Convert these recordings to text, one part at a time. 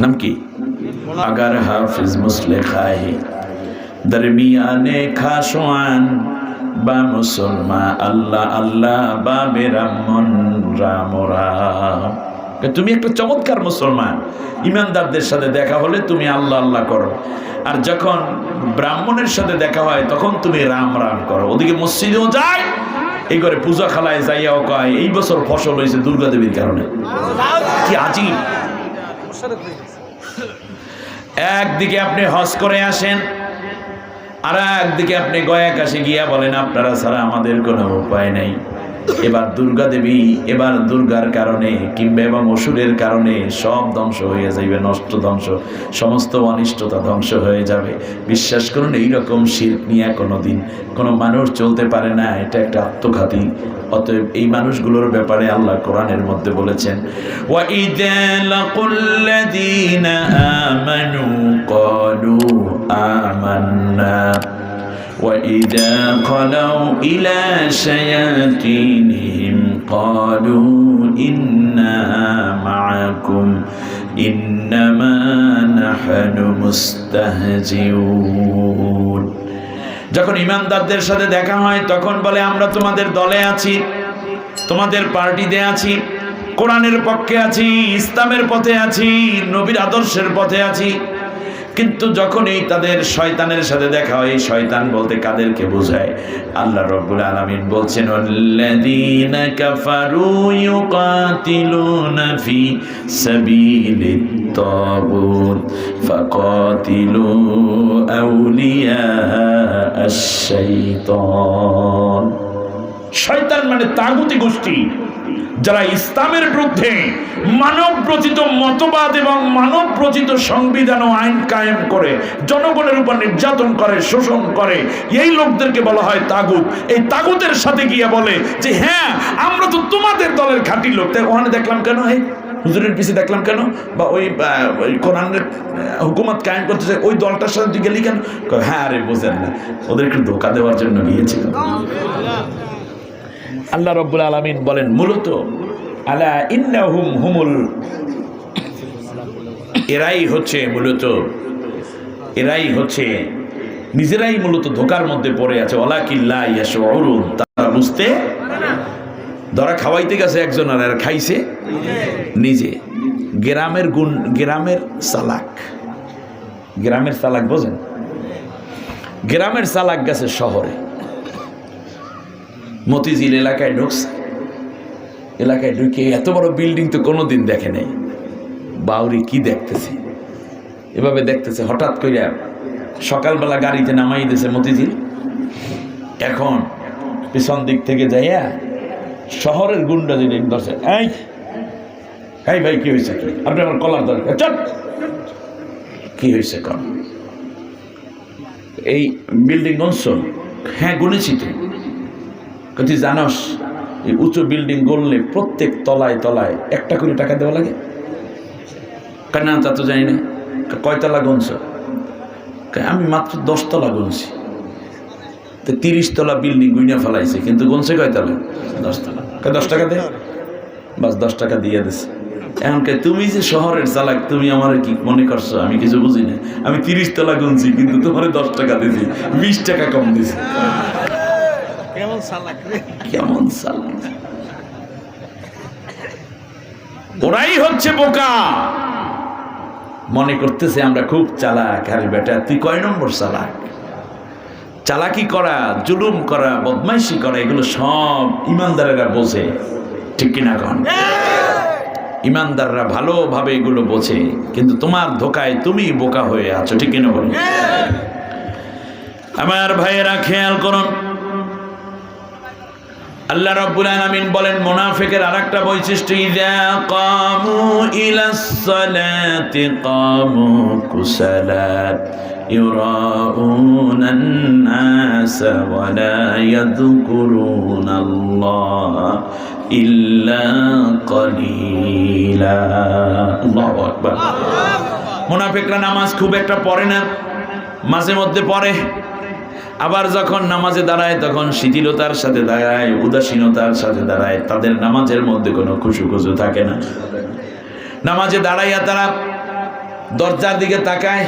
নামকি agar হাফিজ মুসলে খাহে দরমিয়ানে খাসোয়ান বা মুসলমান আল্লাহ আল্লাহ বা বেরামন রামরা তুমি একটা চমৎকার মুসলমান। ইমানদারদের সাথে দেখা হলে তুমি আল্লাহ আল্লাহ করো। আর যখন ব্রাহ্মণের সাথে দেখা হয়, তখন তুমি রাম রাম করো। ওদিকে মসজিদেও যাই এই করে পূজা খালায় যাইয়াও কয়, এই বছর ফসল হয়েছে দুর্গা দেবীর কারণে। কি আজিব। একদিকে আপনি হজ করে আসেন আর একদিকে আপনি গয়া কাশে গিয়া বলেন, আপনারা ছাড়া আমাদের কোনো উপায় নাই। এবার দুর্গা দেবী, এবার দুর্গার কারণে কিংবা এবং অসুরের কারণে সব ধ্বংস হয়ে যাইবে, নষ্ট ধ্বংস, সমস্ত অনিষ্টতা ধ্বংস হয়ে যাবে। বিশ্বাস করুন, এইরকম শিল্প নিয়ে কোনো দিন কোনো মানুষ চলতে পারে না, এটা একটা আত্মঘাতী। অতএব এই মানুষগুলোর ব্যাপারে আল্লাহ কোরআনের মধ্যে বলেছেন আমানু আমান্না। وإذا خلوا إلى شياطينهم قالوا إنا معكم إنما نحن مستهزئون যখন ইমানদারদের সাথে দেখা হয় তখন বলে আমরা তোমাদের দলে আছি তোমাদের পার্টিতে আছি কোরআনের পক্ষে আছি ইসলামের পথে আছি নবীর আদর্শের পথে আছি কিন্তু যখনই তাদের শয়তানের সাথে দেখা হয়, এই শয়তান বলতে কাদেরকে বোঝায়? আল্লাহ রব্বুল আলামিন বলছেন শয়তান মানে তাগুতি গোষ্ঠী। যারা ইসলামের বিরুদ্ধে মানব রচিত মতবাদ এবং মানব রচিত সংবিধান ও আইন কায়েম করে, জনগণের উপর নির্যাতন করে, শোষণ করে, এই লোকদেরকে বলা হয় তাগুত। এই তাগুতের সাথে গিয়ে বলে যে হ্যাঁ আমরা তো তোমাদের দলের খাঁটি লোক। তাই ওখানে দেখলাম কেন? এই হুজুরের পিছে দেখলাম কেন? বা ওই কোরআনের হুকুমত কায়েম করতেছে, ওই দলটার সাথে গেলি কেন? হ্যাঁ আরে, বোঝেন না। ওদেরকে ধোকা দেওয়ার জন্য গিয়েছিল। আল্লাহ রব্বুল আলমিন বলেন, মূলত, আলা ইন্নাহুম হুমুল, এরাই হচ্ছে মূলত, এরাই হচ্ছে, নিজেরাই মূলত ধোকার মধ্যে পড়ে আছে অলাকিল্লা ইয়াশউরুন, তারা বুঝতে ধরা খাওয়াইতে গেছে একজন আর আর খাইছে নিজে। গ্রামের গুণ, গ্রামের চালাক গ্রামের চালাক বোঝেন? গ্রামের চালাক গেছে শহরে। মতিঝিল এলাকায় ঢুকছে। এলাকায় ঢুকে এত বড় বিল্ডিং তো কোনো দিন দেখে নাই। বাউরি কি দেখতেছে? এভাবে দেখতেছে, হঠাৎ করে সকালবেলা গাড়িতে নামাই দিয়েছে মতিঝিল। এখন পিছন দিক থেকে যাইয়া শহরের গুন্ডা যদি ধরছে এই এই ভাই, কি হয়েছে আপনি আমার কলার দরকার চল কি হয়েছে কন? এই বিল্ডিং গুনছ? হ্যাঁ গুনেছি তো। তুই জানস এই উঁচু বিল্ডিং গড়লে প্রত্যেক তলায় তলায় একটা করে টাকা দেওয়া লাগে? কয়, না তা তো জানি না। কয়তলা গুনছ? আমি মাত্র দশতলা গুনছি। তো তিরিশ তলা বিল্ডিং গুইনা ফেলাইছে কিন্তু গুনছে কয়তলা দশতলা দশ টাকা দে। বাস দশ টাকা দিয়ে দিছে। এখন কে তুমি যে শহরের চালাক তুমি আমার কি মনে করছ? আমি কিছু বুঝি না। আমি তিরিশ তলা গুনছি কিন্তু তোমার দশ টাকা দিছি বিশ টাকা কম দিছি। কেমন সালাক রে? কেমন চালাক ওরাই হচ্ছে বোকা। মনে করতেছে আমরা খুব চালাক আরে বেটা তুই কয় নম্বর চালাক? চালাকি করা জুলুম করা বদমাইশি করা এগুলো সব ইমানদারেরা বোঝে। ঠিক কিনা কন? ইমানদাররা ভালোভাবে এগুলো বোঝে কিন্তু তোমার ধোকায় তুমি বোকা হয়ে আছো ঠিক কিনা বলি আমার ভাইয়েরা খেয়াল করুন আল্লাহ রাব্বুল আলামিন বলেন মুনাফিকের আরেকটা বৈশিষ্ট্য ইযা কামু ইলাস সালাতি কামু কুসালাত ইউরাউনা الناس ولا يذكرون الله إلا قليلا আল্লাহু আকবার মুনাফিকরা নামাজ খুব একটা পড়ে না মাঝে মধ্যে পড়ে আবার যখন নামাজে দাঁড়ায় তখন শিথিলতার সাথে দাঁড়ায় উদাসীনতার সাথে দাঁড়ায়। তাদের নামাজের মধ্যে কোনো খুশু খুশু থাকে না। নামাজে দাঁড়াইয়া তারা দরজার দিকে তাকায়।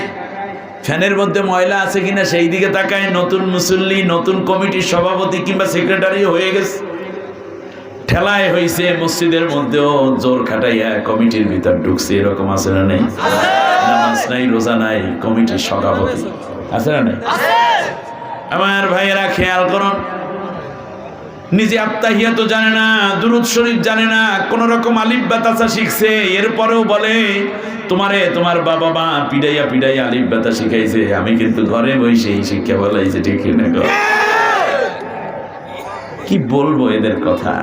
ফ্যানের মধ্যে ময়লা আছে কিনা সেই দিকে তাকায়। নতুন মুসল্লি নতুন কমিটির সভাপতি কিংবা সেক্রেটারি হয়ে গেছে। ঠেলায় হয়েছে মসজিদের মধ্যেও জোর খাটাইয়া কমিটির ভিতর ঢুকছে। এরকম আছে না নেই? নামাজ নাই রোজা নাই কমিটির সভাপতি। আছে না নেই? আমার ভাইয়েরা খেয়াল করুন। নিজে আত্মাহিয়া তো জানে না, দুরুদ শরীফ জানে না, কোন রকম আলিফ বাতাসা শিখছে, এরপরেও বলে, তোমারে তোমার বাবা মা পিডাইয়া পিডাইয়া আলিফ বাতা শিখাইছে, আমি কিন্তু ঘরে বসে এই শিক্ষা বলাইছে, ঠিক না? কি বলব এদের কথা?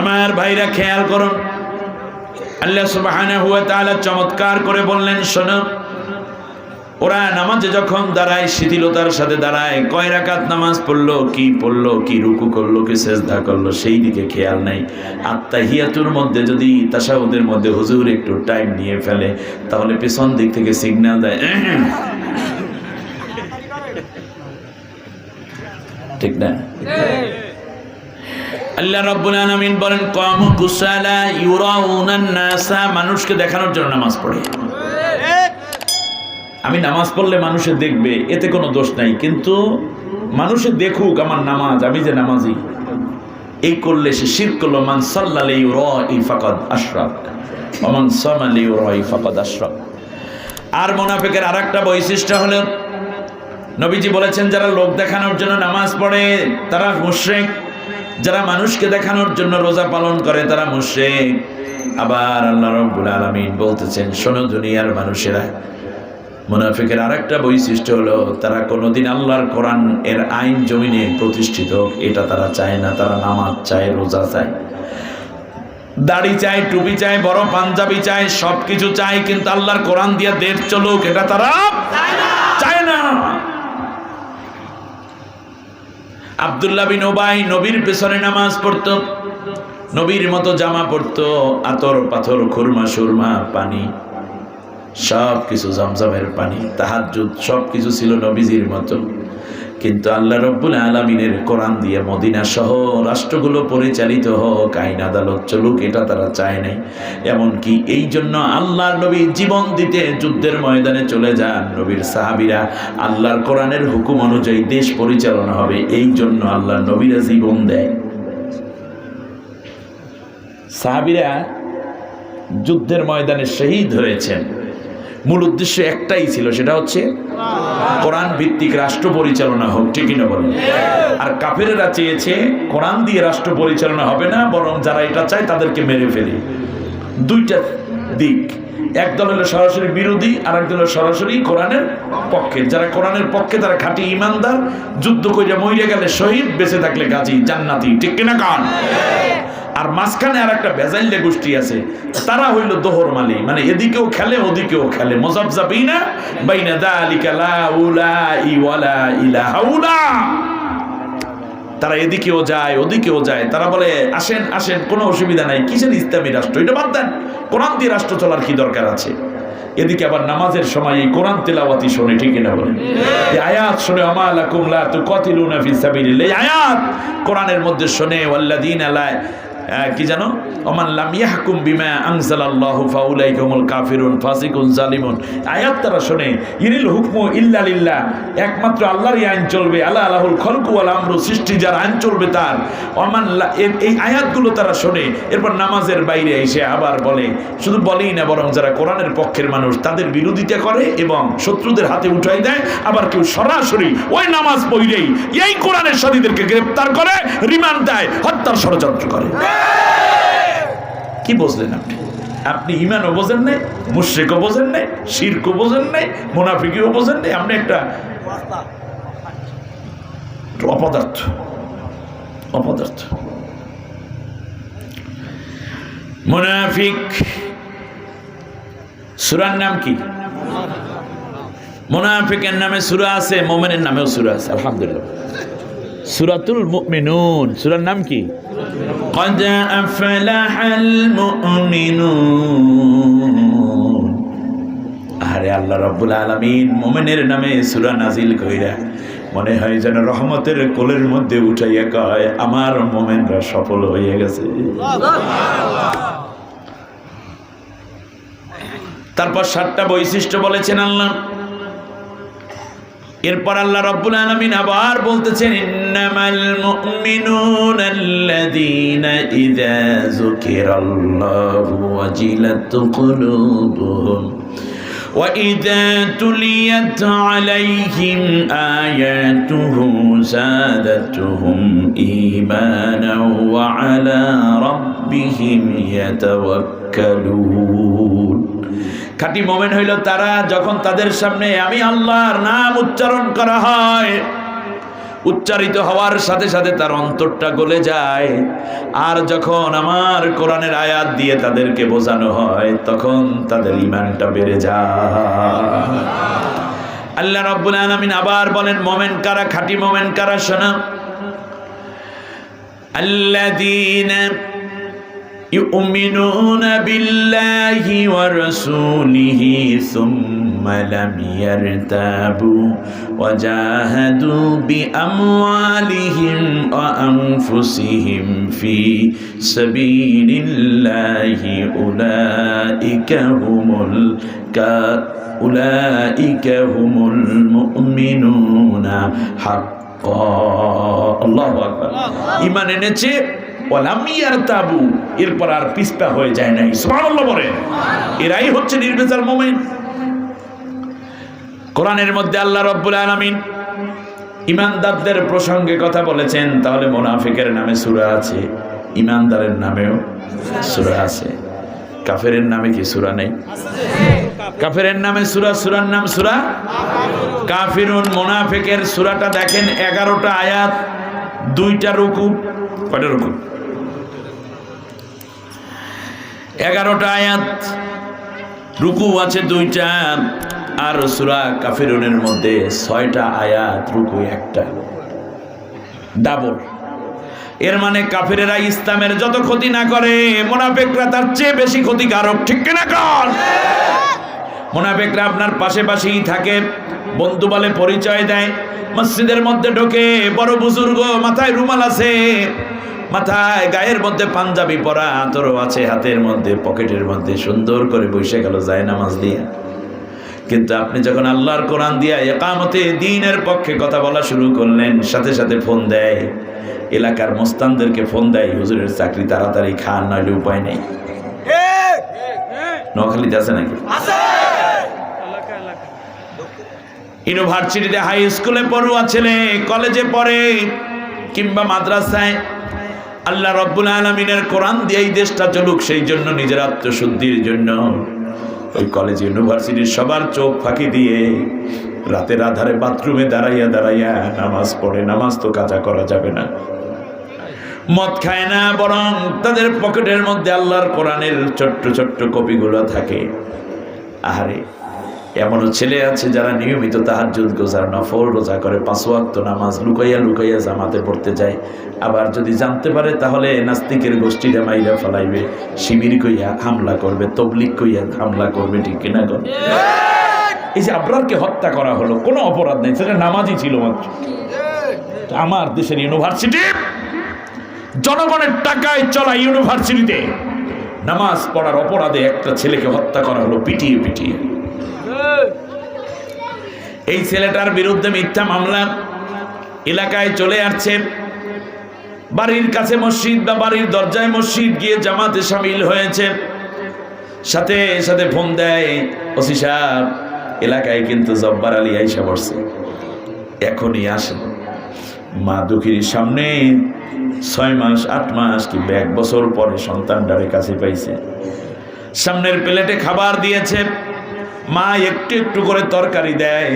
আমার ভাইরা খেয়াল করুন। আল্লাহ তাআলা চমৎকার করে বললেন, শোনো ওরা নামাজে যখন দাঁড়ায়, শিথিলতার সাথে দাঁড়ায়, কয় রাকাত নামাজ পড়ল, কি পড়ল, কি রুকু করল, কি সেজদা করল, সেই দিকে খেয়াল নাই। আত্মাহিয়াতুর মধ্যে যদি তাসাউদের মধ্যে হুজুর একটু টাইম নিয়ে ফেলে, তাহলে পেছন দিক থেকে সিগন্যাল দেয়। ঠিক না? আল্লাহ রাব্বুল আলামিন বলেন, কামু কুসালা ইউরাউনান নাসা মানুষকে দেখানোর জন্য নামাজ পড়ে। আমি নামাজ পড়লে মানুষে দেখবে, এতে কোনো দোষ নাই। কিন্তু মানুষে দেখুক আমার নামাজ, আমি যে নামাজি। এই করলে সে শির করল, মান র ই ফাকাদ আশরাক অমান সামালে ই ফাকাদ আশরাক। আর মোনাফেকের আর একটা বৈশিষ্ট্য হলো, নবীজি বলেছেন, যারা লোক দেখানোর জন্য নামাজ পড়ে, তারা মুশ্রেক। যারা মানুষকে দেখানোর জন্য রোজা পালন করে, তারা মুশ্রেক। আবার আল্লাহ রব্বুল আলামিন বলতেছেন, শোনো দুনিয়ার মানুষেরা মুনাফিকের আরেকটা বৈশিষ্ট্য হলো, তারা কোনোদিন আল্লাহর কোরআন এর আইন জমিনে প্রতিষ্ঠিত এটা তারা চায় না, তারা নামাজ চায়, রোজা চায়। দাড়ি চায়, টুপি চায়, বড় পাঞ্জাবি চায়, সবকিছু চায়, কিন্তু আল্লাহর কোরআন দিয়ে দেশ চলুক, এটা তারা চায় না। আব্দুল্লাহ বিন ওবাই নবীর পেছনে নামাজ পড়তো, নবীর মতো জামা পড়তো আতর পাথর খুরমা সুরমা পানি। সব কিছু জমজমের পানি, তাহাজ্জুদ সব কিছু ছিল নবীজির মতো। কিন্তু আল্লাহ রব্বুল আলমিনের কোরআন দিয়ে মদিনা সহ রাষ্ট্রগুলো পরিচালিত হোক, আইন আদালত চলুক, এটা তারা চায় নাই। এমনকি এই জন্য আল্লাহর নবী জীবন দিতে যুদ্ধের ময়দানে চলে যান নবীর সাহাবিরা। আল্লাহর কোরআনের হুকুম অনুযায়ী দেশ পরিচালনা হবে, এই জন্য আল্লাহ নবীরা জীবন দেয়। সাহাবিরা যুদ্ধের ময়দানে শহীদ হয়েছেন। মূল উদ্দেশ্য একটাই ছিল, সেটা হচ্ছে কোরআন ভিত্তিক রাষ্ট্র পরিচালনা হোক ঠিকই না বলেন? আর কাফেরেরা চেয়েছে কোরআন দিয়ে রাষ্ট্র পরিচালনা হবে না, বরং যারা এটা চায় তাদেরকে মেরে ফেলি। দুইটা দিক। একদল হলো সরাসরি বিরোধী আর একদল হলো সরাসরি কোরআনের পক্ষে। যারা কোরআনের পক্ষে, তারা খাঁটি ইমানদার, যুদ্ধ করে মইরে গেলে শহীদ, বেঁচে থাকলে গাজী, জান্নাতি। ঠিক কিনা কান? আর মাঝখানে আর একটা বেজাইলে গোষ্ঠী আছে, তারা হইল দোহর মালি। মানে এদিকেও খেলে, ওদিকেও খেলে। মোজাবজাবিনা বাইনা দালিকা লা উলাই ওয়ালা ইলাহা উলা। তারা এদিকেও যায় ওদিকেও যায়। তারা বলে আসেন আসেন কোনো অসুবিধা নাই। কিসের ইসলামী রাষ্ট্র? এটা বাদ দেন। কোরআন দিয়ে রাষ্ট্র চলার কি দরকার আছে? এদিকে আবার নামাজের সময় এই কোরআন তেলাওয়াতি শোনে ঠিক না বলে আয়াত শুনে আমালাকুম কুমলা তুকাতিলুনা ফি সাবিলিল্লাহ। আয়াত কোরআনের মধ্যে শোনে ওয়াল্লাযিনা দিন আহ, কি জানো? ওমান লাম ইয়াহকুম বিমা ফাউলাইকা হুমুল কাফিরুন, ফাসিকুন জালিমুন। আয়াত তারা শুনে, ইনিল হুকমু ইল্লা লিল্লাহ, একমাত্র আল্লাহরই আইন চলবে আল্লাহ আলাহুল খলকু ওয়াল আমরু, সৃষ্টি যার আইন চলবে তার। ওমান এই আয়াতগুলো তারা শোনে, এরপর নামাজের বাইরে এসে আবার বলে, শুধু বলেই না, বরং যারা কোরআনের পক্ষের মানুষ, তাদের বিরোধিতা করে এবং শত্রুদের হাতে উঠাই দেয়, আবার কেউ সরাসরি ওই নামাজ পড়লেই এই কোরআনের সাথীদেরকে গ্রেপ্তার করে, রিমান্ড দেয়, হত্যার ষড়যন্ত্র করে। কি বুঝলেন আপনি? আপনি ইমানও বোঝেন নাই, মুশ্রিকও বোঝেন নাই, শিরকও বোঝেন নাই, মোনাফিকিও বোঝেন নাই, আপনি একটা অপদার্থ অপদার্থ। মুনাফিক, সুরার নাম কি? মুনাফিকের নামে সুরা আছে, মোমেনের নামেও সুরা আছে, আলহামদুলিল্লাহ। সুরাতুল মুমিনুন, সুরার নাম কি? قد أفلح المؤمنون আরে আল্লাহ রাব্বুল আলামিন মুমিনের নামে সূরা নাজিল কইরা মনে হয় যেন রহমতের কোলের মধ্যে উঠাইয়া কয় আমার মোমেনরা সফল হয়ে গেছে তারপর সাতটা বৈশিষ্ট্য বলেছেন আল্লাহ এরপর আল্লাহ রব্বুল আলামিন আবার বলতেছেন ইন্নামাল মুমিনুনা আল্লাযীনা ইযা যুকিরাল্লাহু ওয়াজিলাত কুলুবুহুম وإذا تليت عليهم آياته زادتهم إيمانا وعلى ربهم يتوكلون খাঁটি মোমেন হইল তারা, যখন তাদের সামনে আমি আল্লাহর নাম উচ্চারণ করা হয়, উচ্চারিত হওয়ার সাথে সাথে তার অন্তরটা গলে যায়। আর যখন আমার কোরআনের আয়াত দিয়ে তাদেরকে বোঝানো হয়, তখন তাদের ইমানটা বেড়ে যায়। আল্লাহ রব্বুল আলামিন আবার বলেন, মোমেন কারা? খাঁটি মোমেন কারা? শোনা। يؤمنون بالله ورسوله ثم لم يرتابوا وجاهدوا بأموالهم وأنفسهم في سبيل الله أولئك هم الكا أولئك هم المؤمنون حقا الله أكبر إيمان এনেছে ওয়ালামিয়ার তাবু এরপর আর পিস্পা হয়ে যায় নাই। সুবহানাল্লাহ বলেন। এরাই হচ্ছে নির্বেজাল মোমেন। কোরআনের মধ্যে আল্লাহ রব্বুল আলামিন ইমানদারদের প্রসঙ্গে কথা বলেছেন, তাহলে মোনাফিকের নামে সূরা আছে। ইমানদারের নামেও সূরা আছে। কাফেরের নামে কি সূরা নেই? কাফেরের নামে সূরা, সূরার নাম সূরা? কাফিরুন, মোনাফিকের সূরাটা দেখেন এগারোটা আয়াত, দুইটা রুকু। কয়টা রুকু? এগারোটা আয়াত। রুকু আছে দুইটা আর সুরা কাফিরুনের মধ্যে ছয়টা আয়াত, রুকু একটা। ডাবল। এর মানে কাফিরেরা ইসলামের যত ক্ষতি না করে, মোনাফেকরা তার চেয়ে বেশি ক্ষতিকারক, ঠিক কিনা কর মোনাফেকরা আপনার পাশে পাশেই থাকে, বন্ধু বলে পরিচয় দেয়, মসজিদের মধ্যে ঢোকে, বড় বুজুর্গ, মাথায় রুমাল আছে মাথায় গায়ের মধ্যে পাঞ্জাবি পরা আতরও আছে হাতের মধ্যে পকেটের মধ্যে সুন্দর করে বসে গেল যায় নামাজ দিয়ে। কিন্তু আপনি যখন আল্লাহর কোরআন দিয়া একামতে দিনের পক্ষে কথা বলা শুরু করলেন সাথে সাথে ফোন দেয়। এলাকার মোস্তানদেরকে ফোন দেয় হুজুরের চাকরি তাড়াতাড়ি খান নইলে উপায় নেই। নোয়াখালীতে আছে নাকি? ইউনিভার্সিটিতে হাই স্কুলে পড়ুয়া ছেলে কলেজে পড়ে কিংবা মাদ্রাসায় আল্লাহ রব্বুল আলমিনের কোরআন দিয়ে এই দেশটা চলুক, সেই জন্য নিজের আত্মশুদ্ধির জন্য ওই কলেজ ইউনিভার্সিটির সবার চোখ ফাঁকি দিয়ে রাতের আধারে বাথরুমে দাঁড়াইয়া দাঁড়াইয়া নামাজ পড়ে, নামাজ তো কাজা করা যাবে না। মদ খায় না, বরং তাদের পকেটের মধ্যে আল্লাহর কোরআনের ছোট্ট ছোট্ট কপিগুলো থাকে। আহারে এমনও ছেলে আছে যারা নিয়মিত তাহাজ্জুদ গোজার নফল রোজা করে পাঁচ ওয়াক্ত নামাজ লুকাইয়া লুকাইয়া জামাতে পড়তে যায়। আবার যদি জানতে পারে তাহলে নাস্তিকের গোষ্ঠীরা মাইরা ফলাইবে শিবির কইয়া হামলা করবে তবলিক কইয়া হামলা করবে ঠিক কিনা গো? এই যে আবরারকে হত্যা করা হলো কোনো অপরাধ নেই সেটা নামাজই ছিল মাত্র। আমার দেশের ইউনিভার্সিটি জনগণের টাকায় চলা ইউনিভার্সিটিতে নামাজ পড়ার অপরাধে একটা ছেলেকে হত্যা করা হলো পিটিয়ে পিটিয়ে। এই ছেলেটার বিরুদ্ধে মিথ্যা মামলা এলাকায় চলে আসছে। বাড়ির কাছে মসজিদ বা বাড়ির দরজায় মসজিদ গিয়ে জামাতে সামিল হয়েছে। সাথে সাথে ফোন দেয় ওসি সাহেব, এলাকায় কিন্তু জব্বার আলী আইসা পড়ছে। এখনই আসেন। মা দুঃখীর সামনে ছয় মাস, আট মাস কিংবা এক বছর পরে সন্তানটারে কাছে পাইছে। সামনের প্লেটে খাবার দিয়েছে। মা একটু একটু করে তরকারি দেয়,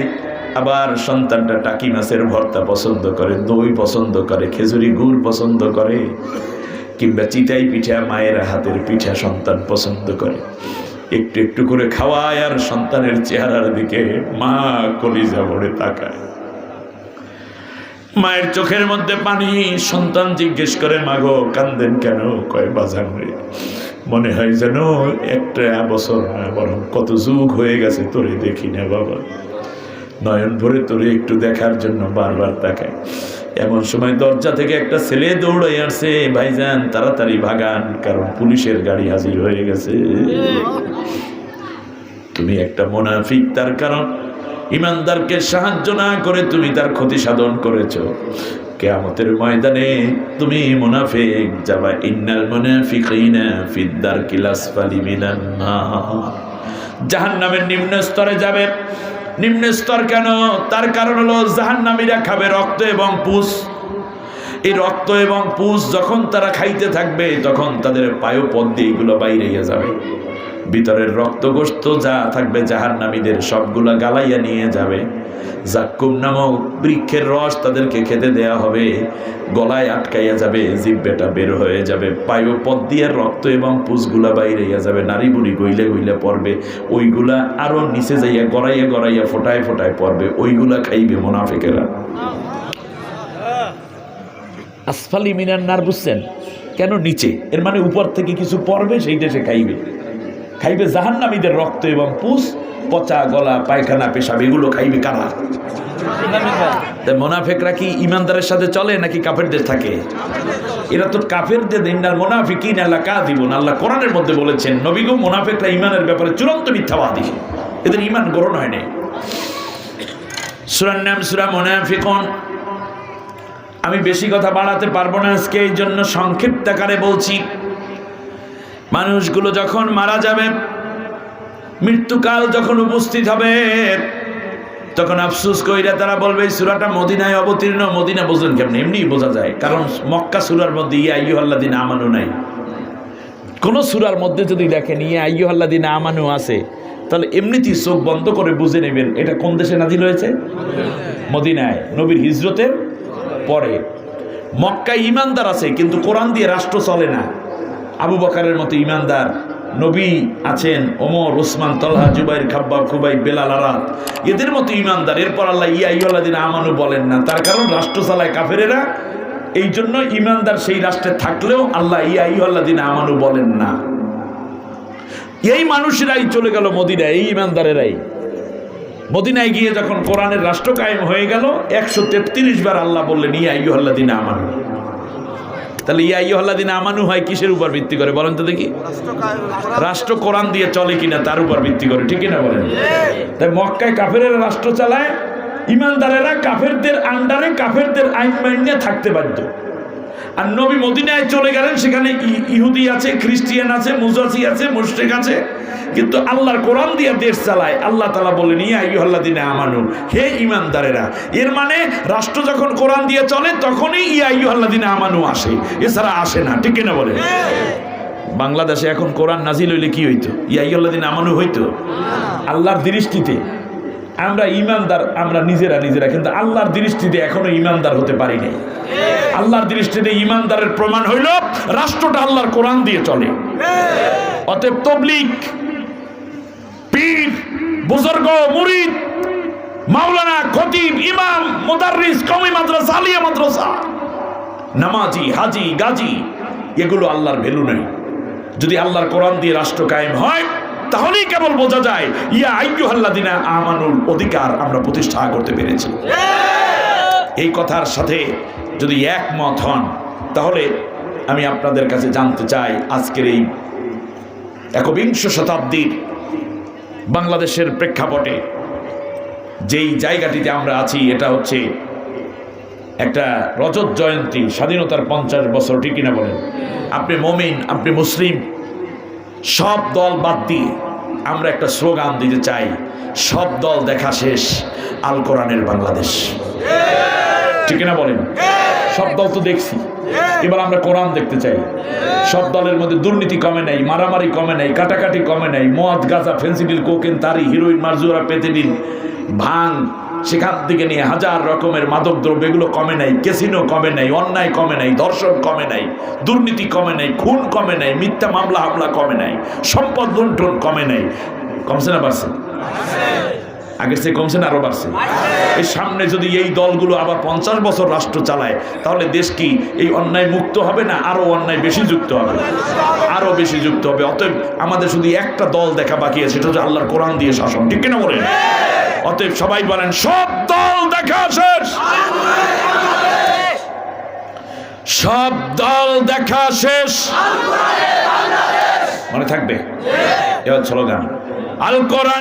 আবার সন্তানটা টাকি মাছের ভর্তা পছন্দ করে, দই পছন্দ করে, খেজুরি গুড় পছন্দ করে, কিংবা চিতাই পিঠা, মায়ের হাতের পিঠা সন্তান পছন্দ করে। একটু একটু করে খাওয়ায় আর সন্তানের চেহারার দিকে মা কলিজা ভরে তাকায়। মায়ের চোখের মধ্যে পানি, সন্তান জিজ্ঞেস করে মাগো কান্দেন কেন? কয় বাজান রে? মনে হয় যেন একটা বছর না বরং কত যুগ হয়ে গেছে তোরে দেখি না বাবা। নয়ন ভরে তোরে একটু দেখার জন্য বারবার তাকায়। এমন সময় দরজা থেকে একটা ছেলে দৌড়াই আসছে ভাইজান, তাড়াতাড়ি ভাগান, কারণ পুলিশের গাড়ি হাজির হয়ে গেছে। তুমি একটা মোনাফিক, তার কারণ ইমানদারকে সাহায্য না করে তুমি তার ক্ষতি সাধন করেছ। কেয়ামতের ময়দানে তুমি মুনাফিক যাবা ইন্নাল মুনাফিকিনা ফিদ্দার কিলাসফালি মিনান জাহান্নামের নিম্ন স্তরে যাবে। নিম্ন স্তর কেন? তার কারণ হলো জাহান্নামীরা খাবে রক্ত এবং পুষ। এই রক্ত এবং পুষ যখন তারা খাইতে থাকবে, তখন তাদের পায়ু পদ দিয়ে এগুলো বাইরে যাবে। ভিতরের রক্তগ্রস্ত যা থাকবে জাহান্নামীদের সবগুলা গালাইয়া নিয়ে যাবে। জাক্কুম নামক বৃক্ষের রস তাদেরকে খেতে দেয়া হবে। গলায় আটকাইয়া যাবে, জিব্বেটা বের হয়ে যাবে। পায়ু পদ দিয়ে রক্ত এবং পুষগুলা বাইরে যাবে। নারী বুড়ি গইলে গইলে পড়বে। ওইগুলা আরও নিচে যাইয়া গড়াইয়া গড়াইয়া ফোটায় ফোটায় পড়বে। ওইগুলা খাইবে মোনাফিকেরা। আসফালি মিনার নার বুঝছেন? কেন নিচে? এর মানে উপর থেকে কিছু পড়বে, সেইটা সে খাইবে। খাইবে জাহান্নামীদের রক্ত এবং পুষ, পচা গলা, পায়খানা, পেশাব, এগুলো খাইবে কারা? মোনাফেকরা কি ইমানদারের সাথে চলে নাকি কাফেরদের থাকে? এরা তো কাফেরদের ইন্নাল মোনাফিকিন আল্লাহ দিব আল্লাহ কোরআনের মধ্যে বলেছেন নবীগো মোনাফেকরা ইমানের ব্যাপারে চূড়ান্ত মিথ্যাবাদী। এদের ইমান গ্রহণ হয়নি সুরার নাম, সুরা মোনাফিকন। আমি বেশি কথা বাড়াতে পারব না আজকে, এই জন্য সংক্ষিপ্ত আকারে বলছি। মানুষগুলো যখন মারা যাবে, মৃত্যুকাল যখন উপস্থিত হবে, তখন আফসুস কইরা তারা বলবে, এই সুরাটা মদিনায় অবতীর্ণ, মদিনা বোঝেন কেমন? এমনি বোঝা যায়, কারণ মক্কা সুরার মধ্যে, ইয়া আল্লাহ দিন আমানু নাই। কোনো সুরার মধ্যে যদি দেখেন, ইয়া আল্লাহ দিন আমানু আছে, তাহলে এমনিতেই চোখ বন্ধ করে বুঝে নেবেন, এটা কোন দেশে নাজিল হয়েছে? মদিনায়, নবীর হিজরতের পরে। মক্কায় ইমানদার আছে, কিন্তু কোরআন দিয়ে রাষ্ট্র চলে না। আবু বকারের মতো ইমানদার নবী আছেন ওমর, ওসমান, তলহা, জুবাইর খাব্বা খুবাই, বেলাল আরাত এদের মতো ইমানদার। এরপর আল্লাহ, ইয়া ইয়লাদিন আমানু বলেন না, তার কারণ রাষ্ট্র চালায় কাফেরেরা। এই জন্য ইমানদার সেই রাষ্ট্রে থাকলেও আল্লাহ ইয়া ইয়লাদিন আমানু বলেন না। এই মানুষেরাই চলে গেল মদিনায়, এই ইমানদারেরাই। মদিনায় গিয়ে যখন কোরআনের রাষ্ট্র কায়েম হয়ে গেল, একশো তেত্রিশ বার আল্লাহ বললেন, ইয়া ইয়ুহাল্লাদিন আমানু। তাহলে ইয়া ইয়ুহাল্লাদিন আমানু হয় কিসের উপর ভিত্তি করে? বলেন তো দেখি। রাষ্ট্র কোরআন দিয়ে চলে কিনা তার উপর ভিত্তি করে ঠিক কিনা বলেন? তাই মক্কায় কাফেরেরা রাষ্ট্র চালায় ইমানদারেরা কাফেরদের আন্ডারে কাফেরদের আইন মাইনে থাকতে বাধ্য। আর নবী মদিনায় চলে গেলেন, সেখানে ইহুদি আছে, খ্রিস্টিয়ান আছে মুজাসি আছে, মুশরিক আছে। কিন্তু আল্লাহর কোরআন দিয়ে দেশ চালায়। আল্লাহ তালা বলেন, ইয়া ইহল্লাদিনে আমানু, হে ইমানদারেরা এর মানে রাষ্ট্র যখন কোরআন দিয়ে চলে, তখনই ইয়া ইহল্লাদিনে আমানু আসে। এছাড়া আসে না, ঠিক না বলে বাংলাদেশে এখন কোরআন নাজিল হইলে কি হইতো? ইয়া ইহল্লাদিন আমানু হইতো? আল্লাহর দৃষ্টিতে। আমরা ইমানদার, আমরা নিজেরা নিজেরা, কিন্তু আল্লাহর দৃষ্টিতে এখনও ইমানদার হতে পারি নাই। আল্লাহর দৃষ্টিতে ইমানদারের প্রমাণ হইল, রাষ্ট্রটা আল্লাহর কোরআন দিয়ে চলে। অতএব তবলিক পীর, বুজুর্গ, মুরিদ, মাওলানা, খতিব, ইমাম, মুদাররিস, কওমি মাদ্রাসা, আলিয়া মাদ্রাসা, নামাজি, হাজি, গাজী, এগুলো আল্লাহর ভ্যালু নেই। যদি আল্লাহর কোরআন দিয়ে রাষ্ট্র কায়েম হয় তাহলেই কেবল বোঝা যায়, ইয়া আইয়ুহাল্লাদিনা আমানুল অধিকার আমরা প্রতিষ্ঠা করতে পেরেছি। এই কথার সাথে যদি একমত হন, তাহলে আমি আপনাদের কাছে জানতে চাই আজকের এই একবিংশ শতাব্দীর বাংলাদেশের প্রেক্ষাপটে যেই জায়গাটিতে আমরা আছি, এটা হচ্ছে একটা রজত জয়ন্তী, স্বাধীনতার পঞ্চাশ বছর, ঠিক কিনা বলেন? আপনি মমিন, আপনি মুসলিম সব দল বাদ দিয়ে আমরা একটা স্লোগান দিতে চাই, সব দল দেখা শেষ, আল কোরআনের বাংলাদেশ। ঠিক না বলেন? সব দল তো দেখছি। এবার আমরা কোরআন দেখতে চাই। সব দলের মধ্যে দুর্নীতি কমে নাই, মারামারি কমে নাই, কাটাকাটি কমে নাই, মদ, গাঁজা, ফেন্সিডিল, কোকেন, তারি, হিরোইন মারজুরা পেতেডিন ভাং সেখান থেকে নিয়ে হাজার রকমের মাদক দ্রব্য এগুলো কমে নাই কেসিনো কমে নাই, অন্যায় কমে নাই দর্শন কমে নাই, দুর্নীতি কমে নাই, খুন কমে নাই, মিথ্যা মামলা হামলা কমে নাই, সম্পদ লুণ্ঠন কমে নাই। কমছে না বাড়ছে? আগের চেয়ে কমছে না, আরও বাড়ছে। এই সামনে যদি এই দলগুলো আবার পঞ্চাশ বছর রাষ্ট্র চালায়, তাহলে দেশ কি এই অন্যায় মুক্ত হবে না আরও অন্যায় বেশি যুক্ত হবে? আরও বেশি যুক্ত হবে। অতএব আমাদের শুধু একটা দল দেখা বাকি আছে, সেটা হচ্ছে আল্লাহর কোরআন দিয়ে শাসন। ঠিক কিনা বলেন? অতএব সবাই বলেন, সব দল দেখা শেষ। সব দল দেখা শেষ। মনে থাকবে? এবার স্লোগান আল কোরআন